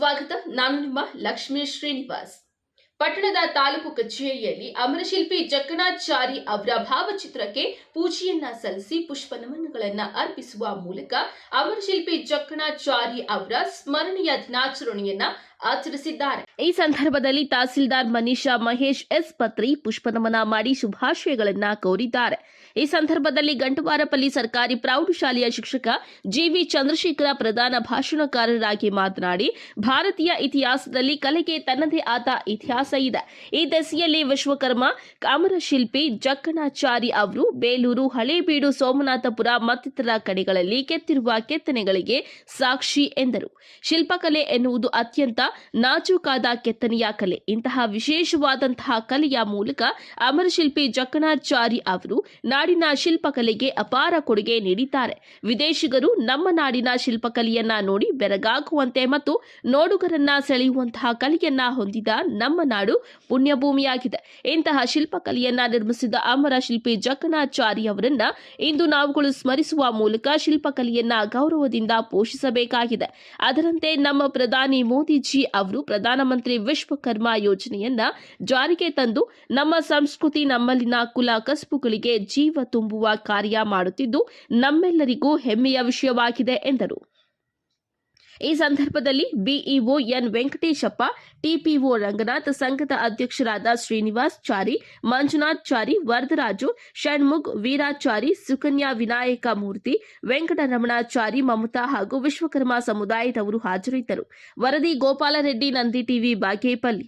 ಸ್ವಾಗತ. ನಾನು ನಿಮ್ಮ ಲಕ್ಷ್ಮೀ ಶ್ರೀನಿವಾಸ್. ಪಟ್ಟಣದ ತಾಲೂಕು ಕಚೇರಿಯಲ್ಲಿ ಅಮರಶಿಲ್ಪಿ ಜಕ್ಕಣಾಚಾರಿ ಅವರ ಭಾವಚಿತ್ರಕ್ಕೆ ಪೂಜೆಯನ್ನ ಸಲ್ಲಿಸಿ ಪುಷ್ಪ ನಮನಗಳನ್ನ ಅರ್ಪಿಸುವ ಮೂಲಕ ಅಮರಶಿಲ್ಪಿ ಜಕ್ಕಣಾಚಾರಿ ಅವರ ಸ್ಮರಣೀಯ ದಿನಾಚರಣೆಯನ್ನ ಆಚರಿಸಿದ್ದಾರೆ. ಈ ಸಂದರ್ಭದಲ್ಲಿ ತಹಸೀಲ್ದಾರ್ ಮನೀಷಾ ಮಹೇಶ್ ಎಸ್ ಪತ್ರಿ ಪುಷ್ಪ ನಮನ ಮಾಡಿ ಶುಭಾಶಯಗಳನ್ನ ಕೋರಿದ್ದಾರೆ. ಈ ಸಂದರ್ಭದಲ್ಲಿ ಗಂಟುವಾರಪಲ್ಲಿ ಸರ್ಕಾರಿ ಪ್ರೌಢಶಾಲೆಯ ಶಿಕ್ಷಕ ಜಿವಿ ಚಂದ್ರಶೇಖರ ಪ್ರಧಾನ ಭಾಷಣಕಾರರಾಗಿ ಮಾತನಾಡಿ, ಭಾರತೀಯ ಇತಿಹಾಸದಲ್ಲಿ ಕಲೆಗೆ ತನ್ನದೇ ಆದ ಇತಿಹಾಸ ಇದೆ. ಈ ದೆಸೆಯಲ್ಲಿ ವಿಶ್ವಕರ್ಮ, ಕಾಮರಶಿಲ್ಪಿ ಜಕ್ಕಣಾಚಾರಿ ಅವರು ಬೇಲೂರು, ಹಳೇಬೀಡು, ಸೋಮನಾಥಪುರ ಮತ್ತಿತರ ಕಡೆಗಳಲ್ಲಿ ಕೆತ್ತಿರುವ ಕೆತ್ತನೆಗಳಿಗೆ ಸಾಕ್ಷಿ ಎಂದರು. ಶಿಲ್ಪಕಲೆ ಎನ್ನುವುದು ಅತ್ಯಂತ ನಾಜೂಕಾದ ಕೆತ್ತನೆಯ ಕಲೆ. ಇಂತಹ ವಿಶೇಷವಾದಂತಹ ಕಲೆಯ ಮೂಲಕ ಅಮರಶಿಲ್ಪಿ ಜಕ್ಕಣಾಚಾರಿ ಅವರು ನಾಡಿನ ಶಿಲ್ಪಕಲೆಗೆ ಅಪಾರ ಕೊಡುಗೆ ನೀಡಿದ್ದಾರೆ. ವಿದೇಶಿಗರು ನಮ್ಮ ನಾಡಿನ ಶಿಲ್ಪಕಲೆಯನ್ನ ನೋಡಿ ಬೆರಗಾಗುವಂತೆ ಮತ್ತು ನೋಡುಗರನ್ನ ಸೆಳೆಯುವಂತಹ ಕಲೆಯನ್ನ ಹೊಂದಿದ ನಮ್ಮ ನಾಡು ಪುಣ್ಯಭೂಮಿಯಾಗಿದೆ. ಇಂತಹ ಶಿಲ್ಪಕಲೆಯನ್ನ ನಿರ್ಮಿಸಿದ ಅಮರ ಶಿಲ್ಪಿ ಜಕ್ಕಣಾಚಾರಿ ಅವರನ್ನ ಇಂದು ನಾವುಗಳು ಸ್ಮರಿಸುವ ಮೂಲಕ ಶಿಲ್ಪಕಲೆಯನ್ನ ಗೌರವದಿಂದ ಪೋಷಿಸಬೇಕಾಗಿದೆ. ಅದರಂತೆ ನಮ್ಮ ಪ್ರಧಾನಿ ಮೋದಿಜಿ ಅವರು ಪ್ರಧಾನಮಂತ್ರಿ ವಿಶ್ವಕರ್ಮ ಯೋಜನೆಯನ್ನ ಜಾರಿಗೆ ತಂದು ನಮ್ಮ ಸಂಸ್ಕೃತಿ ನಮ್ಮಲ್ಲಿನ ಕುಲ ಕಸುಬುಗಳಿಗೆ ಜೀವ ತುಂಬುವ ಕಾರ್ಯ ಮಾಡುತ್ತಿದ್ದು ನಮ್ಮೆಲ್ಲರಿಗೂ ಹೆಮ್ಮೆಯ ವಿಷಯವಾಗಿದೆ ಎಂದರು. ಈ ಸಂದರ್ಭದಲ್ಲಿ BEO N Venkateshappa, TPO Ranganath, ಸಂಘದ ಅಧ್ಯಕ್ಷರಾದ ಶ್ರೀನಿವಾಸ್ ಚಾರಿ, ಮಂಜುನಾಥ್ ಚಾರಿ, ವರದರಾಜು ಷಣ್ಮುಗ್ ವೀರಾಚಾರಿ, ಸುಕನ್ಯಾ ವಿನಾಯಕ ಮೂರ್ತಿ ವೆಂಕಟರಮಣಾಚಾರಿ ಮಮತಾ ಹಾಗೂ ವಿಶ್ವಕರ್ಮ ಸಮುದಾಯದವರು ಹಾಜರಿದ್ದರು. ವರದಿ ಗೋಪಾಲರೆಡ್ಡಿ, ನಂದಿ ಟಿವಿ, ಬಾಗೇಪಲ್ಲಿ.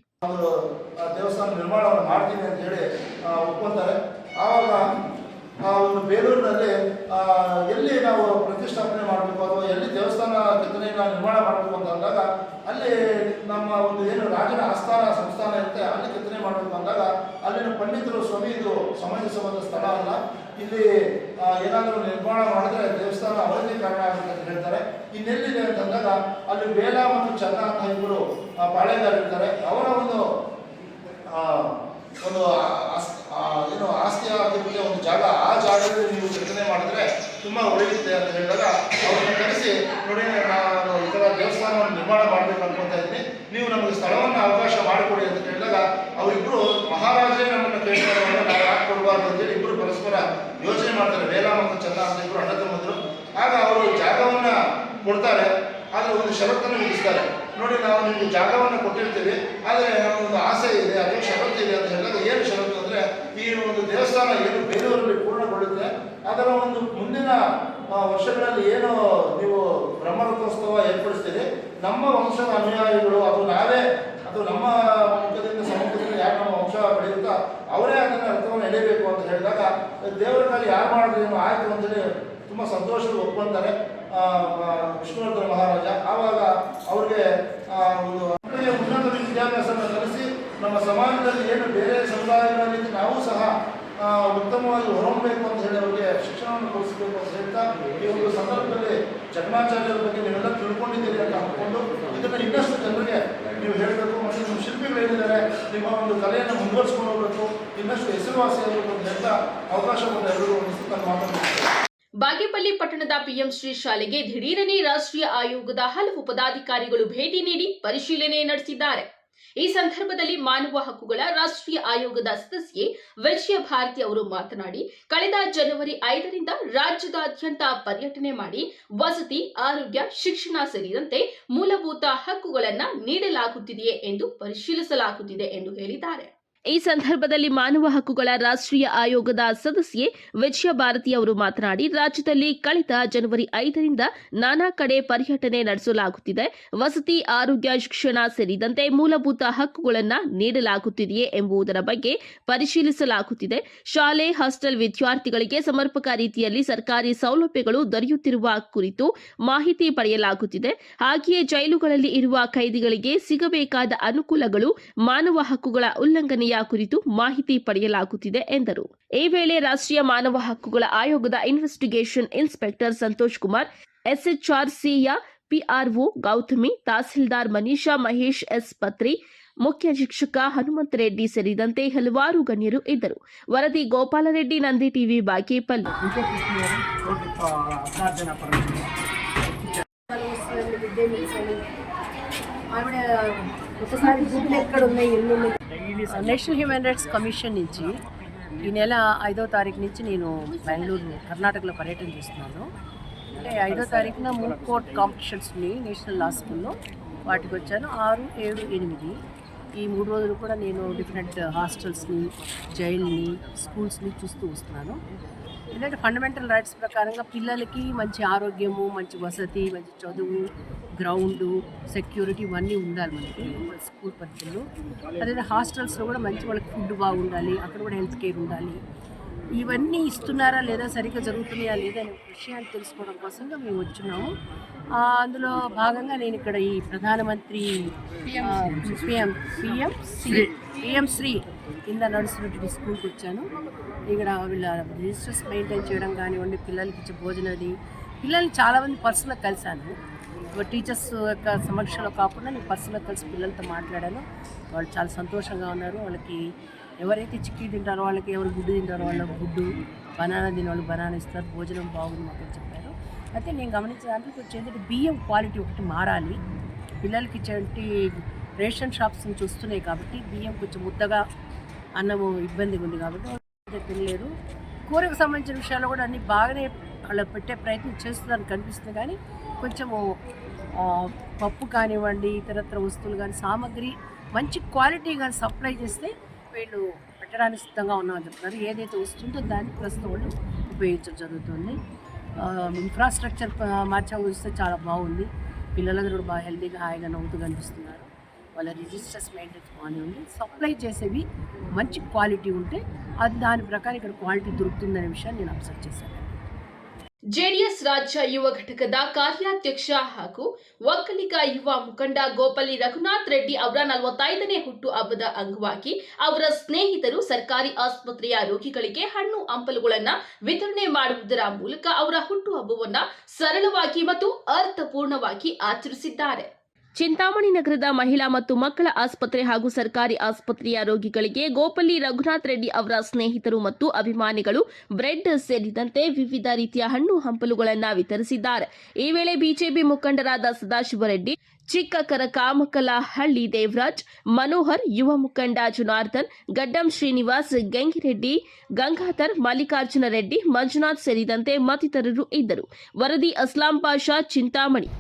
ದೇವಸ್ಥಾನ ನಿರ್ಮಾಣವನ್ನು ಮಾಡ್ತೀನಿ ಅಂತ ಹೇಳಿ ಆವಾಗ ಆ ಒಂದು ಬೇಲೂರಿನಲ್ಲಿ ಎಲ್ಲಿ ನಾವು ಪ್ರತಿಷ್ಠಾಪನೆ ಮಾಡಬೇಕು ಅಥವಾ ಎಲ್ಲಿ ದೇವಸ್ಥಾನ ಕೆತ್ತನೆಯನ್ನು ನಿರ್ಮಾಣ ಮಾಡಬೇಕು ಅಂತ ಅಂದಾಗ ಅಲ್ಲಿ ನಮ್ಮ ಒಂದು ಏನು ರಾಜನ ಆಸ್ಥಾನ ಸಂಸ್ಥಾನ ಇರುತ್ತೆ ಅಲ್ಲಿ ಕೆತ್ತನೆ ಮಾಡಬೇಕು ಅಂದಾಗ ಅಲ್ಲಿನ ಪಂಡಿತರು ಸ್ವಾಮಿ ಇದು ಸಮಂಜಸವಾದ ಸ್ಥಳ ಅಲ್ಲ. ಇಲ್ಲಿ ಏನಾದರೂ ನಿರ್ಮಾಣ ಮಾಡಿದ್ರೆ ದೇವಸ್ಥಾನ ಅವರಿಗೆ ಕಾರಣ ಆಗುತ್ತೆ ಅಂತ ಹೇಳ್ತಾರೆ. ಇನ್ನೆಲ್ಲಿದೆ ಅಂತಂದಾಗ ಅಲ್ಲಿ ಬೇಲ ಮತ್ತು ಚನ್ನ ಅಂತ ಇಬ್ಬರು ಆ, ಪಾಳೆಗಾರರಿರ್ತಾರೆ. ಅವರ ಒಂದು ಒಂದು ಏನು ಆಸ್ತಿ ಆಗಿರುತ್ತೆ ಒಂದು ಜಾಗ, ಆ ಜಾಗದಲ್ಲಿ ನೀವು ಕೆತ್ತನೆ ಮಾಡಿದ್ರೆ ತುಂಬಾ ಒಳ್ಳೆಯುತ್ತೆ ಅಂತ ಹೇಳಿದಾಗ ಅವ್ರನ್ನ ಕರೆಸಿ, ನೋಡಿ, ನಾನು ಈ ಥರ ದೇವಸ್ಥಾನವನ್ನು ನಿರ್ಮಾಣ ಮಾಡಬೇಕು ಅನ್ಕೊಂತ ಇದ್ದೀನಿ. ನೀವು ನಮಗೆ ಸ್ಥಳವನ್ನು ಅವಕಾಶ ಮಾಡಿಕೊಡಿ ಅಂತ ಹೇಳಿದಾಗ ಅವರಿಬ್ಬರು ಮಹಾರಾಜೇ ನಮ್ಮನ್ನು ಕೇಳ್ತಾರೆ ನಾವು ಯಾಕೆ ಕೊಡಬಾರ್ದು ಅಂತೇಳಿ ಇಬ್ಬರು ಪರಸ್ಪರ ಯೋಚನೆ ಮಾಡ್ತಾರೆ. ವೇಲ ಮತ್ತು ಚಂದ ಅಂತ ಇಬ್ಬರು ಅಣ್ಣ ತಮ್ಮದ್ರು. ಆಗ ಅವರು ಜಾಗವನ್ನ ಕೊಡ್ತಾರೆ, ಆದರೆ ಒಂದು ಷರತ್ತನ್ನು ವಿಧಿಸ್ತಾರೆ. ನೋಡಿ, ನಾವು ನಿಮಗೆ ಜಾಗವನ್ನು ಕೊಟ್ಟಿರ್ತೀವಿ, ಆದರೆ ಒಂದು ಆಸೆ ಇದೆ ಅಥವಾ ಷರತ್ತು ಇದೆ ಅಂತ ಹೇಳಿದಾಗ ಏನು ಷರತ್ತು? ಅಂದರೆ ಈ ಒಂದು ದೇವಸ್ಥಾನ ಏನು ಬೇಲೂರಲ್ಲಿ ಪೂರ್ಣಗೊಳ್ಳುತ್ತೆ, ಅದರ ಒಂದು ಮುಂದಿನ ವರ್ಷಗಳಲ್ಲಿ ಏನು ನೀವು ಬ್ರಹ್ಮರಥೋತ್ಸವ ಏರ್ಪಡಿಸ್ತೀರಿ, ನಮ್ಮ ವಂಶದ ಅನುಯಾಯಿಗಳು, ಅದು ನಾವೇ, ಅದು ನಮ್ಮ ಮುಖದಿಂದ ಸಮುದ್ರದಲ್ಲಿ ಯಾರು ನಮ್ಮ ವಂಶ ಬೆಳೆಯುತ್ತಾ ಅವರೇ ಅದನ್ನು ರಥವನ್ನು ಎಳೆಯಬೇಕು ಅಂತ ಹೇಳಿದಾಗ ದೇವರ ಮೇಲೆ ಯಾರು ಮಾಡಿದ್ರೆ ಏನು ಆಯಿತು ಅಂತೇಳಿ ತುಂಬ ಸಂತೋಷದ ಒಪ್ಕೊಂತಾರೆ ವಿಷ್ಣುವರ್ಧನ ಮಹಾರಾಜ. ಆವಾಗ ಅವ್ರಿಗೆ ಒಂದು ಉನ್ನತ ವಿದ್ಯಾಭ್ಯಾಸವನ್ನು ಕಲಿಸಿ ನಮ್ಮ ಸಮಾಜದಲ್ಲಿ ಏನು ಬೇರೆ ಸಮುದಾಯಗಳಲ್ಲಿ ನಾವು ಸಹ ಉತ್ತಮವಾಗಿ ಹೊರಹೊಮ್ಮಬೇಕು ಅಂತ ಹೇಳಿ ಅವರಿಗೆ ಶಿಕ್ಷಣವನ್ನು ಕೊಡಿಸಬೇಕು ಅಂತ ಹೇಳ್ತಾ, ಈ ಒಂದು ಸಂದರ್ಭದಲ್ಲಿ ಜನ್ಮಾಚಾರ್ಯರ ಬಗ್ಗೆ ನೀವೆಲ್ಲ ತಿಳ್ಕೊಂಡಿದ್ದೀರಿ ಅಂತ ಅಂದ್ಕೊಂಡು ಇದನ್ನು ಇನ್ನಷ್ಟು ಜನರಿಗೆ ನೀವು ಹೇಳಬೇಕು ಮತ್ತು ನಿಮ್ಮ ಶಿಲ್ಪಿಗಳು ಏನಿದ್ದಾರೆ ನಿಮ್ಮ ಒಂದು ಕಲೆಯನ್ನು ಮುಂದುವರಿಸ್ಕೊಂಡು ಹೋಗಬೇಕು, ಇನ್ನಷ್ಟು ಹೆಸರುವಾಸಿ ಆಗಬೇಕು ಅಂತ ಹೇಳ್ತಾ ಅವಕಾಶವನ್ನು ಎಲ್ಲರೂ ನಾನು ಮಾತನಾಡ್ತೀನಿ ಬಾಗೇಪಲ್ಲಿ ಪಟ್ಟಣದ ಪಿಎಂ ಶ್ರೀ ಶಾಲೆಗೆ ದಿಢೀರನೇ ರಾಷ್ಟ್ರೀಯ ಆಯೋಗದ ಹಲವು ಪದಾಧಿಕಾರಿಗಳು ಭೇಟಿ ನೀಡಿ ಪರಿಶೀಲನೆ ನಡೆಸಿದ್ದಾರೆ. ಈ ಸಂದರ್ಭದಲ್ಲಿ ಮಾನವ ಹಕ್ಕುಗಳ ರಾಷ್ಟ್ರೀಯ ಆಯೋಗದ ಸದಸ್ಯೆ ವಿಜಯ ಭಾರತಿ ಅವರು ಮಾತನಾಡಿ, ಕಳೆದ ಜನವರಿ ಐದರಿಂದ ರಾಜ್ಯದಾದ್ಯಂತ ಪರ್ಯಟನೆ ಮಾಡಿ, ವಸತಿ, ಆರೋಗ್ಯ, ಶಿಕ್ಷಣ ಸೇರಿದಂತೆ ಮೂಲಭೂತ ಹಕ್ಕುಗಳನ್ನು ನೀಡಲಾಗುತ್ತಿದೆಯೇ ಎಂದು ಪರಿಶೀಲಿಸಲಾಗುತ್ತಿದೆ ಎಂದು ಹೇಳಿದ್ದಾರೆ. ಈ ಸಂದರ್ಭದಲ್ಲಿ ಮಾನವ ಹಕ್ಕುಗಳ ರಾಷ್ಟ್ರೀಯ ಆಯೋಗದ ಸದಸ್ಯೆ ವಿಜಯ ಭಾರತಿ ಅವರು ಮಾತನಾಡಿ, ರಾಜ್ಯದಲ್ಲಿ ಕಳೆದ ಜನವರಿ ಐದರಿಂದ ನಾನಾ ಕಡೆ ಪರ್ಯಟನೆ ನಡೆಸಲಾಗುತ್ತಿದೆ. ವಸತಿ, ಆರೋಗ್ಯ, ಶಿಕ್ಷಣ ಸೇರಿದಂತೆ ಮೂಲಭೂತ ಹಕ್ಕುಗಳನ್ನು ನೀಡಲಾಗುತ್ತಿದೆಯೇ ಎಂಬುದರ ಬಗ್ಗೆ ಪರಿಶೀಲಿಸಲಾಗುತ್ತಿದೆ. ಶಾಲೆ, ಹಾಸ್ಟೆಲ್ ವಿದ್ಯಾರ್ಥಿಗಳಿಗೆ ಸಮರ್ಪಕ ರೀತಿಯಲ್ಲಿ ಸರ್ಕಾರಿ ಸೌಲಭ್ಯಗಳು ದೊರೆಯುತ್ತಿರುವ ಕುರಿತು ಮಾಹಿತಿ ಪಡೆಯಲಾಗುತ್ತಿದೆ. ಹಾಗೆಯೇ ಜೈಲುಗಳಲ್ಲಿ ಇರುವ ಕೈದಿಗಳಿಗೆ ಸಿಗಬೇಕಾದ ಅನುಕೂಲಗಳು ಮಾನವ ಹಕ್ಕುಗಳ ಉಲ್ಲಂಘನೆಯ ಕುರಿತು ಮಾಹಿತಿ ಪಡೆಯಲಾಗುತ್ತಿದೆ ಎಂದರು ಈ ವೇಳೆ ರಾಷ್ಟ್ರೀಯ ಮಾನವ ಹಕ್ಕುಗಳ ಆಯೋಗದ ಇನ್ವೆಸ್ಟಿಗೇಷನ್ ಇನ್ಸ್ಪೆಕ್ಟರ್ ಸಂತೋಷ್ ಕುಮಾರ್ ಎಸ್ಎಚ್ಆರ್ಸಿಯ ಪಿಆರ್ಒ ಗೌತಮಿ ತಹಸೀಲ್ದಾರ್ ಮನೀಷಾ ಮಹೇಶ್ ಎಸ್ ಪತ್ರಿ ಮುಖ್ಯ ಶಿಕ್ಷಕ ಹನುಮಂತ ರೆಡ್ಡಿ ಸೇರಿದಂತೆ ಹಲವಾರು ಗಣ್ಯರು ಇದ್ದರು ವರದಿ ಗೋಪಾಲರೆಡ್ಡಿ ನಂದಿ ಟಿವಿ ಬಾಗೇಪಲ್ಲಿ ವಿಜಯಕೃಷ್ಣವರು ಹದಿನಾರು ಜನ ಪರವಾಗಿ విద్యామిల్సని ఆవిడ ఒకసారి గుడ్లు ఎక్కడ ఉన్నాయి ఎన్ని ఉన్నాయి National human rights commission నుంచి ఈ నెల ఐదో తారీఖు నుంచి నేను బెంగళూరు కర్ణాటకలో పర్యటన చేస్తున్నాను. అంటే ఐదో తారీఖున మూడ్ కోర్ట్ కాంపిటీషన్స్ని నేషనల్ లా స్కూల్లో వాటికి వచ్చాను. ఆరు ఏడు ఎనిమిది. ఈ మూడు రోజులు కూడా నేను డిఫరెంట్ హాస్టల్స్ని జైల్ని స్కూల్స్ని చూస్తూ వస్తున్నాను. ఎందుకంటే ఫండమెంటల్ రైట్స్ ప్రకారంగా పిల్లలకి మంచి ఆరోగ్యము మంచి వసతి మంచి చదువు గ్రౌండ్ సెక్యూరిటీ ఇవన్నీ ఉండాలి మనకి స్కూల్ పరిస్థితుల్లో అదే హాస్టల్స్లో కూడా మంచి వాళ్ళకి ఫుడ్ బాగుండాలి అక్కడ కూడా హెల్త్ కేర్ ఉండాలి. ఇవన్నీ ఇస్తున్నారా లేదా సరిగ్గా జరుగుతున్నాయా లేదా అనే విషయాన్ని తెలుసుకోవడం కోసంగా మేము వచ్చున్నాము. అందులో భాగంగా నేను ఇక్కడ ఈ ప్రధానమంత్రి PM PM Shri PM Shri కింద నడుస్తున్నటువంటి స్కూల్కి వచ్చాను. ఇక్కడ వీళ్ళ రిజిస్టర్స్ మెయింటైన్ చేయడం కానివ్వండి పిల్లలకి ఇచ్చే భోజనది పిల్లల్ని చాలామంది పర్సనల్గా కలిశాను. టీచర్స్ యొక్క సమక్షంలో కాకుండా నేను పర్సనల్గా కలిసి పిల్లలతో మాట్లాడాను. వాళ్ళు చాలా సంతోషంగా ఉన్నారు. వాళ్ళకి ఎవరైతే చిక్కీ తింటారో వాళ్ళకి ఎవరు గుడ్డు తింటారో వాళ్ళకి గుడ్డు బనానా తినే వాళ్ళు బనానా ఇస్తారు. భోజనం బాగుంది మాకు చెప్పారు. అయితే నేను గమనించిన దాంట్లో వచ్చేది బియ్యం క్వాలిటీ ఒకటి మారాలి. పిల్లలకి ఇచ్చేటువంటి రేషన్ షాప్స్ నుంచి వస్తున్నాయి కాబట్టి బియ్యం కొంచెం ముద్దగా అన్నము ఇబ్బందిగా ఉంది కాబట్టి వాళ్ళు తినలేరు కూరకు సంబంధించిన విషయాల్లో కూడా అన్ని బాగానే వాళ్ళు పెట్టే ప్రయత్నం చేస్తున్నారని కనిపిస్తుంది కానీ కొంచెము పప్పు కానివ్వండి ఇతరత్ర వస్తువులు కానీ సామాగ్రి మంచి క్వాలిటీ కానీ సప్లై చేస్తే వీళ్ళు పెట్టడానికి సిద్ధంగా ఉన్నామని చెప్తున్నారు ఏదైతే వస్తుందో దాన్ని ప్రస్తుతం వాళ్ళు ఉపయోగించడం జరుగుతుంది. ఇన్ఫ్రాస్ట్రక్చర్ మార్చడం వస్తే చాలా బాగుంది. పిల్లలందరూ కూడా బాగా హెల్తీగా హాయిగా నవ్వుతూ కనిపిస్తున్నారు. వాళ్ళ రిజిస్టర్స్ మెయింటెన్స్ బాగానే ఉంది సప్లై చేసేవి మంచి క్వాలిటీ ఉంటే అది దాని ప్రకారం ఇక్కడ క్వాలిటీ దొరుకుతుందనే విషయాన్ని నేను అబ్జర్వ్ చేశాను ಜೆಡಿಎಸ್ ರಾಜ್ಯ ಯುವ ಘಟಕದ ಕಾರ್ಯಾಧ್ಯಕ್ಷ ಹಾಗೂ ಒಕ್ಕಲಿಗ ಯುವ ಮುಖಂಡ ಗೋಪಲ್ಲಿ ರಘುನಾಥ್ ರೆಡ್ಡಿ ಅವರ ನಲವತ್ತೈದನೇ ಹುಟ್ಟು ಹಬ್ಬದ ಅಂಗವಾಗಿ ಅವರ ಸ್ನೇಹಿತರು ಸರ್ಕಾರಿ ಆಸ್ಪತ್ರೆಯ ರೋಗಿಗಳಿಗೆ ಹಣ್ಣು ಹಂಪಲುಗಳನ್ನ ವಿತರಣೆ ಮಾಡುವುದರ ಮೂಲಕ ಅವರ ಹುಟ್ಟುಹಬ್ಬವನ್ನ ಸರಳವಾಗಿ ಮತ್ತು ಅರ್ಥಪೂರ್ಣವಾಗಿ ಆಚರಿಸಿದ್ದಾರೆ ಚಿಂತಾಮಣಿ ನಗರದ ಮಹಿಳಾ ಮತ್ತು ಮಕ್ಕಳ ಆಸ್ಪತ್ರೆ ಹಾಗೂ ಸರ್ಕಾರಿ ಆಸ್ಪತ್ರೆಯ ರೋಗಿಗಳಿಗೆ ಗೋಪಲ್ಲಿ ರಘುನಾಥ್ ರೆಡ್ಡಿ ಅವರ ಸ್ನೇಹಿತರು ಮತ್ತು ಅಭಿಮಾನಿಗಳು ಬ್ರೆಡ್ ಸೇರಿದಂತೆ ವಿವಿಧ ರೀತಿಯ ಹಣ್ಣು ಹಂಪಲುಗಳನ್ನು ವಿತರಿಸಿದ್ದಾರೆ. ಈ ವೇಳೆ ಬಿಜೆಪಿ ಮುಖಂಡರಾದ ಸದಾಶಿವರೆಡ್ಡಿ, ಚಿಕ್ಕ ಕರಕಾಮಕಲಹಳ್ಳಿ ದೇವರಾಜ್, ಮನೋಹರ್, ಯುವ ಮುಖಂಡ ಜುನಾರ್ದನ್, ಗಡ್ಡಂ ಶ್ರೀನಿವಾಸ್, ಗಂಗಿರೆಡ್ಡಿ, ಗಂಗಾಧರ್, ಮಲ್ಲಿಕಾರ್ಜುನ ರೆಡ್ಡಿ, ಮಂಜುನಾಥ್ ಸೇರಿದಂತೆ ಮತ್ತಿತರರು ಇದ್ದರು. ವರದಿ ಅಸ್ಲಾಂ ಪಾಷಾ ಚಿಂತಾಮಣಿ.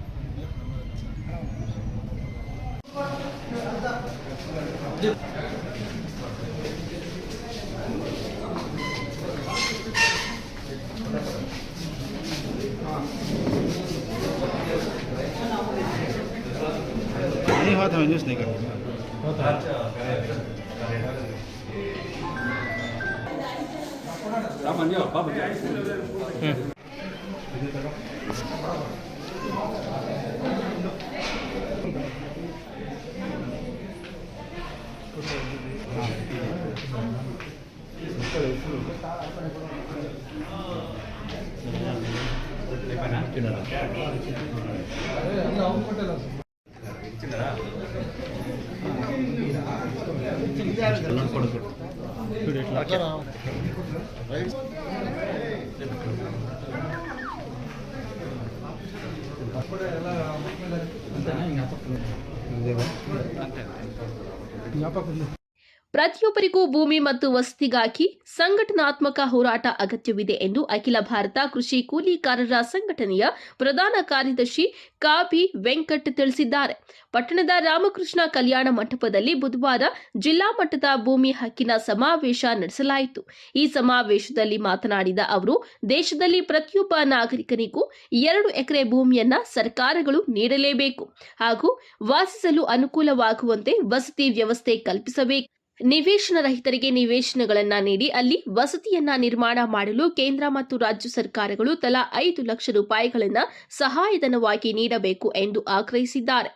नहीं हुआ था मैंने यूज़ नहीं చెప్పానా తిన్నారా జ్ఞాపకం ಪ್ರತಿಯೊಬ್ಬರಿಗೂ ಭೂಮಿ ಮತ್ತು ವಸತಿಗಾಗಿ ಸಂಘಟನಾತ್ಮಕ ಹೋರಾಟ ಅಗತ್ಯವಿದೆ ಎಂದು ಅಖಿಲ ಭಾರತ ಕೃಷಿ ಕೂಲಿಕಾರರ ಸಂಘಟನೆಯ ಪ್ರಧಾನ ಕಾರ್ಯದರ್ಶಿ ಕಾಪಿ ವೆಂಕಟ್ ತಿಳಿಸಿದ್ದಾರೆ. ಪಟ್ಟಣದ ರಾಮಕೃಷ್ಣ ಕಲ್ಯಾಣ ಮಂಟಪದಲ್ಲಿ ಬುಧವಾರ ಜಿಲ್ಲಾ ಮಟ್ಟದ ಭೂಮಿ ಹಕ್ಕಿನ ಸಮಾವೇಶ ನಡೆಸಲಾಯಿತು. ಈ ಸಮಾವೇಶದಲ್ಲಿ ಮಾತನಾಡಿದ ಅವರು, ದೇಶದಲ್ಲಿ ಪ್ರತಿಯೊಬ್ಬ ನಾಗರಿಕನಿಗೂ ಎರಡು ಎಕರೆ ಭೂಮಿಯನ್ನ ಸರ್ಕಾರಗಳು ನೀಡಲೇಬೇಕು ಹಾಗೂ ವಾಸಿಸಲು ಅನುಕೂಲವಾಗುವಂತೆ ವಸತಿ ವ್ಯವಸ್ಥೆ ಕಲ್ಪಿಸಬೇಕು. ನಿವೇಶನ ರಹಿತರಿಗೆ ನಿವೇಶನಗಳನ್ನು ನೀಡಿ ಅಲ್ಲಿ ವಸತಿಯನ್ನ ನಿರ್ಮಾಣ ಮಾಡಲು ಕೇಂದ್ರ ಮತ್ತು ರಾಜ್ಯ ಸರ್ಕಾರಗಳು ತಲಾ ಐದು ಲಕ್ಷ ರೂಪಾಯಿಗಳನ್ನು ಸಹಾಯಧನವಾಗಿ ನೀಡಬೇಕು ಎಂದು ಆಗ್ರಹಿಸಿದ್ದಾರೆ.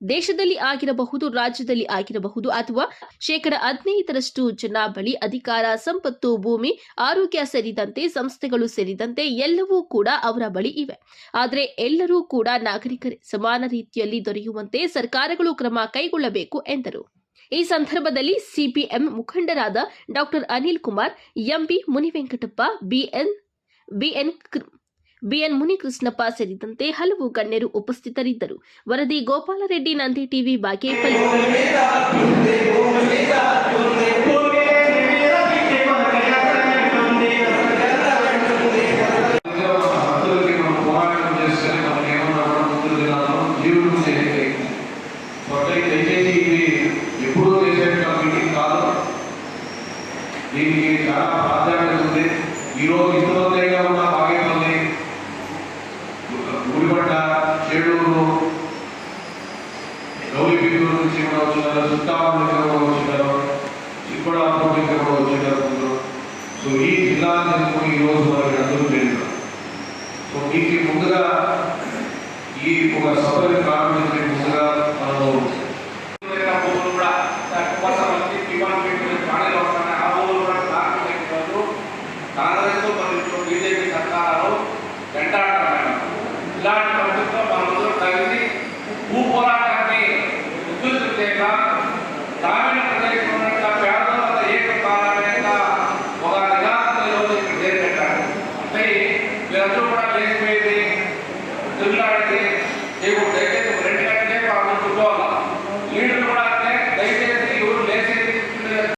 ದೇಶದಲ್ಲಿ ಆಗಿರಬಹುದು, ರಾಜ್ಯದಲ್ಲಿ ಆಗಿರಬಹುದು ಅಥವಾ ಶೇಕಡ ಹದಿನೈದರಷ್ಟು ಜನ ಬಳಿ ಅಧಿಕಾರ, ಸಂಪತ್ತು, ಭೂಮಿ, ಆರೋಗ್ಯ ಸೇರಿದಂತೆ ಸಂಸ್ಥೆಗಳು ಸೇರಿದಂತೆ ಎಲ್ಲವೂ ಕೂಡ ಅವರ ಬಳಿ ಇವೆ. ಆದರೆ ಎಲ್ಲರೂ ಕೂಡ ನಾಗರಿಕರೇ ಸಮಾನ ರೀತಿಯಲ್ಲಿ ದೊರೆಯುವಂತೆ ಸರ್ಕಾರಗಳು ಕ್ರಮ ಕೈಗೊಳ್ಳಬೇಕು ಎಂದರು. ಈ ಸಂದರ್ಭದಲ್ಲಿ ಸಿಪಿಎಂ ಮುಖಂಡರಾದ doctor Anil Kumar MB Munivenkatappa BN BN BN Munikrishnappa ಸೇರಿದಂತೆ ಹಲವು ಗಣ್ಯರು ಉಪಸ್ಥಿತರಿದ್ದರು ವರದಿ ಗೋಪಾಲರೆಡ್ಡಿ ನಂದಿ ಟಿವಿ ಬಾಗೇಪಲ್ಲಿ ఈరోజు వారికి అందరూ సో మీకు ముందుగా ఈ ఒక సభని కారణం